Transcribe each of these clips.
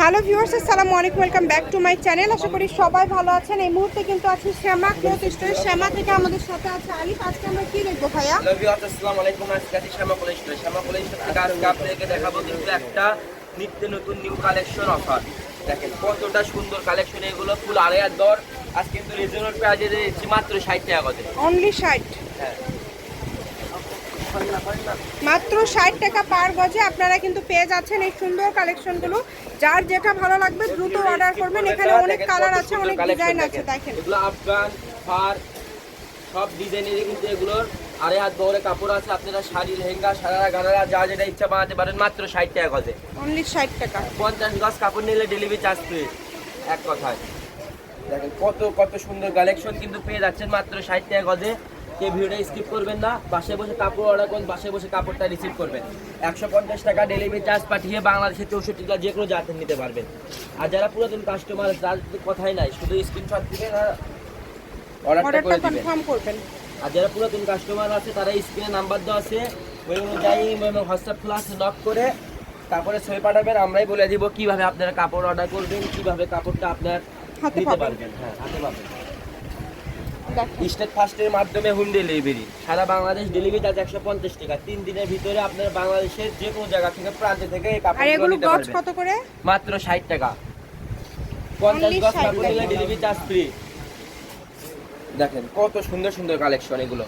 Hello viewers আসসালামু আলাইকুম welcome back to my channel. আশা করি সবাই ভালো আছেন। এই মুহূর্তে কিন্তু আছি শ্যামা ক্লোথ স্টোর শ্যামা থেকে আমাদের সাথে আছে আলিফ। আজকে আমরা কি দেখব ভাইয়া? হ্যালো ভিউয়ার্স আসসালামু আলাইকুম। আজকে আছি Shyama college store. Shyama college store থেকে আজকে আপনাদেরকে দেখাবো কিন্তু একটা নিত্য নতুন নিউ কালেকশন অফার দেখেন কতটা সুন্দর কালেকশন এগুলো ফুল আড়াই হাত দর। আজ কিন্তু রিজনেবল প্রাইজে দিচ্ছি মাত্র ষাট টাকা করে। অনলি ষাট। হ্যাঁ। মাত্র ষাট টাকা পার গজে আপনারা কিন্তু পেয়ে যাচ্ছেন এই সুন্দর কালেকশনগুলো। যার যেটা ভালো লাগবে দ্রুত অর্ডার করবেন। এখানে অনেক কালার আছে অনেক ডিজাইন আছে দেখেন। এগুলো আফগান ফার সব ডিজাইনের কিন্তু এগুলোর আড়াই হাত বড় কাপড় আছে। আপনারা শাড়ি লেহেঙ্গা সারারা গানারা যা যেটা ইচ্ছা বানাতে পারেন মাত্র ষাট টাকা গজে। অনলি ষাট টাকা। পঞ্চাশ গজ কাপড় নিলে ডেলিভারি চার্জ ফ্রি এক কথায়। দেখেন কত কত সুন্দর কালেকশন কিন্তু পেয়ে যাচ্ছেন মাত্র ষাট টাকা গজে। কেউ ভিডিওটা স্কিপ করবেন না। বাসে বসে কাপড় অর্ডার করুন বাসে বসে কাপড়টা রিসিভ করবেন। একশো পঞ্চাশ টাকা ডেলিভারি চার্জ পাঠিয়ে বাংলাদেশের চৌষট্টি জেলা যে কোনো জাতের নিতে পারবেন। আর যারা পুরাতন কাস্টমার তো কথাই নাই শুধু স্ক্রিনশট দিবেন আর অর্ডারটা করে দিবেন। আর যারা পুরাতন কাস্টমার আছে তারা স্ক্রিনে নাম্বার দেওয়া আছে ওই অনুযায়ী হোয়াটসঅ্যাপ খোলা আছে নক করে তারপরে ছবি পাঠাবেন আমরাই বলে দিব কীভাবে আপনারা কাপড় অর্ডার করবেন কীভাবে কাপড়টা আপনার হাতে নিতে। পারবেন। হ্যাঁ হাতে পাবেন। স্টেট ফার্স্টের মাধ্যমে হোম ডেলিভারি সারা বাংলাদেশ ডেলিভারি চার্জ একশো পঞ্চাশ টাকা। তিন দিনের ভিতরে আপনার বাংলাদেশের যে কোনো জায়গা থেকে প্রান্ত থেকে এই আর কাপড়গুলো এগুলো নিতে পারবেন। কত করে? মাত্র ষাট টাকা। পঞ্চাশ গজ কাপড় নিলে ডেলিভারি চার্জ ফ্রি দেখেন কত সুন্দর সুন্দর কালেকশন এগুলো।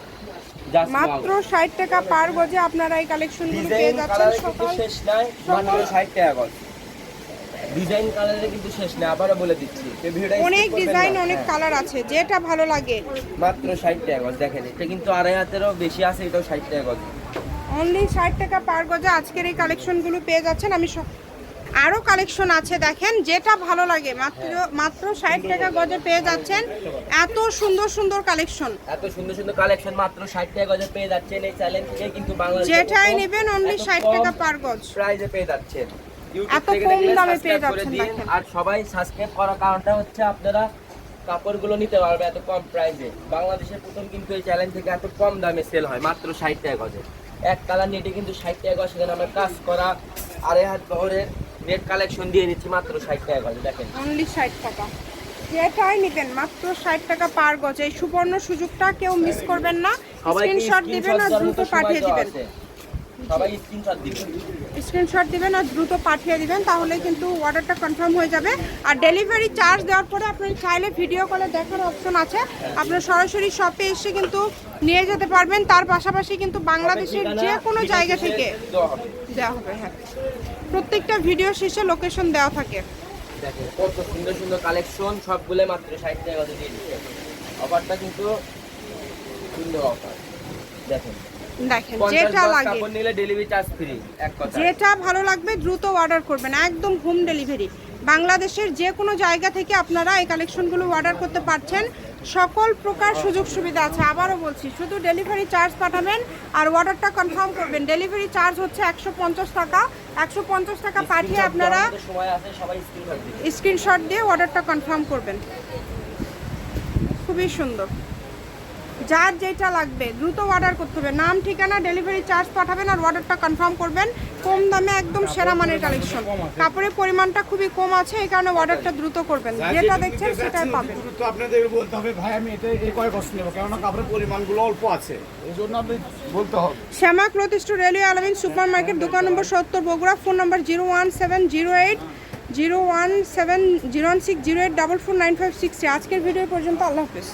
মাত্র ষাট টাকা পার গজে আপনারা এই কালেকশনগুলো পেয়ে যাচ্ছেন সকাল শেষ নাই মাত্র ষাট টাকা গজ। ডিজাইন কালারে কিন্তু শেষ নাই আবারও বলে দিচ্ছি। অনেক ডিজাইন অনেক হ্যাঁ, কালার আছে যেটা ভালো লাগে। মাত্র ষাট টাকা গজ দেখেন এটা কিন্তু আড়াই হাতেরও বেশি আছে এটাও ষাট টাকা গজ। অনলি ষাট টাকা পার গজে আজকের এই কালেকশনগুলো পেয়ে যাচ্ছেন। আমি সব আরও কালেকশন আছে দেখেন যেটা ভালো লাগে। মাত্র মাত্র ষাট টাকা গজে পেয়ে যাচ্ছেন। এত সুন্দর সুন্দর কালেকশন এত সুন্দর সুন্দর কালেকশন মাত্র ষাট টাকা গজে পেয়ে যাচ্ছেন এই চ্যালেঞ্জ থেকে কিন্তু বাংলাদেশ যেটাই নেবেন অনলি ষাট টাকা পার গজ। প্রাইজে পেয়ে যাচ্ছেন। এত কম দামে পেয়ে যাচ্ছেন দেখেন। আর সবাই সাবস্ক্রাইব করার কারণটা হচ্ছে আপনারা কাপড়গুলো নিতে পারবে এত কম প্রাইসে বাংলাদেশের প্রথম কিন্তু এই চ্যালেঞ্জ থেকে এত কম দামে সেল হয় মাত্র ষাট টাকা গজে। এক কালার নেটে কিন্তু ষাট টাকা গজ সেখানে আমরা কাজ করা আড়াই হাত বহরের নেট কালেকশন দিয়ে দিচ্ছি মাত্র ষাট টাকা গজে দেখেন। অনলি ষাট টাকা। যেটাই নেবেন মাত্র ষাট টাকা পার গজ। এই সুবর্ণ সুযোগটা কেউ মিস করবেন না। স্ক্রিনশট দিবেন আর দ্রুত পাঠিয়ে দিবেন। সবাই স্ক্রিনশট দিবেন স্ক্রিনশট দিবেন আর দ্রুত পাঠিয়ে দিবেন তাহলে কিন্তু অর্ডারটা কনফার্ম হয়ে যাবে। আর ডেলিভারি চার্জ দেওয়ার পরে আপনি চাইলে ভিডিও কলে দেখার অপশন আছে। আপনার সরাসরি শপে এসে কিন্তু নিয়ে যেতে পারবেন। তার পাশাপাশি কিন্তু বাংলাদেশের যে কোনো জায়গা থেকে দেওয়া হবে। দেওয়া হবে হ্যাঁ। প্রত্যেকটা ভিডিও শেষে লোকেশন দেওয়া থাকে। দেখেন কত সুন্দর সুন্দর কালেকশন সবগুলো মাত্র ষাট টাকা দিয়ে দিচ্ছে। অফারটা কিন্তু সুন্দর অফার দেখেন। দেখেন যেটা লাগে। কাপড় নিলে ডেলিভারি চার্জ ফ্রি এক কথা। যেটা ভালো লাগবে দ্রুত অর্ডার করবেন একদম হোম ডেলিভারি বাংলাদেশের যে কোনো জায়গা থেকে আপনারা এই কালেকশনগুলো অর্ডার করতে পারছেন। সকল প্রকার সুযোগ সুবিধা আছে। আবারও বলছি শুধু ডেলিভারি চার্জ পাঠাবেন আর অর্ডারটা কনফার্ম করবেন। ডেলিভারি চার্জ হচ্ছে একশো পঞ্চাশ টাকা। একশো পঞ্চাশ টাকা পাঠিয়ে আপনারা স্ক্রিনশট দিয়ে অর্ডারটা কনফার্ম করবেন। খুবই সুন্দর। যার যেটা লাগবে দ্রুত অর্ডার করতে হবে। নাম ঠিকানা ডেলিভারি চার্জ পাঠাবেন আর অর্ডারটা কনফার্ম করবেন। কম দামে একদম সেরা মানের কালেকশন কাপড়ের পরিমাণটা খুবই কম আছে এই কারণে অর্ডারটা দ্রুত করবেন। যেটা দেখছেন সেটাই পাবেন। তো আপনাদের বলতে হবে ভাই আমি এটা এই কয় বছর নেব? কেননা কাপড়ের পরিমাণগুলো অল্প আছে। এই জন্য আপনি বলতে হবে। শ্যামা ক্লথ স্টোর রেলওয়ে আলমিন সুপার মার্কেট দোকান নম্বর সত্তর Bogura. Phone number zero one seven zero eight zero one seven zero one six zero eight double four nine five six. আজকের ভিডিও পর্যন্ত। আল্লাহ হাফিজ।